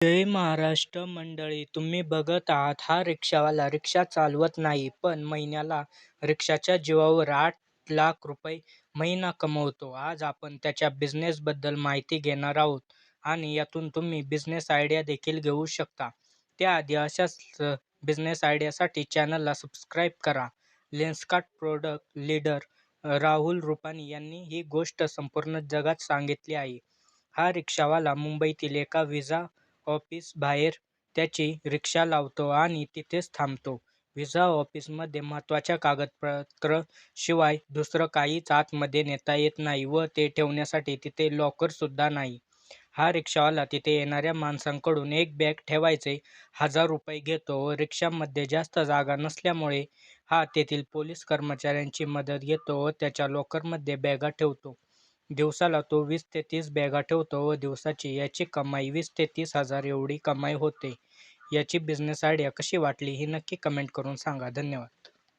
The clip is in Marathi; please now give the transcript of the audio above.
जय महाराष्ट्र मंडळी तुम्ही बघत आहात हा रिक्षावाला. रिक्षा चालवत नाही पण महिन्याला रिक्षाच्या जीवावर आठ लाख रुपये महिना कमवतो. आज आपण त्याच्या बिझनेसबद्दल माहिती घेणार आहोत आणि यातून तुम्ही बिझनेस आयडिया देखील घेऊ शकता. त्याआधी अशाच बिझनेस आयडियासाठी चॅनलला सबस्क्राईब करा. Lenskart product leader Rahul Rupani यांनी ही गोष्ट संपूर्ण जगात सांगितली आहे. हा रिक्षावाला मुंबईतील एका विजा ऑफिस बाहेर त्याची रिक्षा लावतो आणि तिथेच थांबतो. व्हिसा ऑफिसमध्ये महत्त्वाच्या कागदपत्र शिवाय दुसरं काहीच आतमध्ये नेता येत नाही व ते ठेवण्यासाठी तिथे लॉकरसुद्धा नाही. हा रिक्षावाला तिथे येणाऱ्या माणसांकडून एक बॅग ठेवायचे हजार रुपये घेतो व रिक्षामध्ये जास्त जागा नसल्यामुळे हा तेथील पोलीस कर्मचाऱ्यांची मदत घेतो व त्याच्या लॉकरमध्ये बॅगा ठेवतो. दिवसाला तो वीस ते तीस बॅगा ठेवतो व दिवसाची याची कमाई वीस ते तीस हजार एवढी कमाई होते. याची बिझनेस आयडिया कशी वाटली ही नक्की कमेंट करून सांगा. धन्यवाद.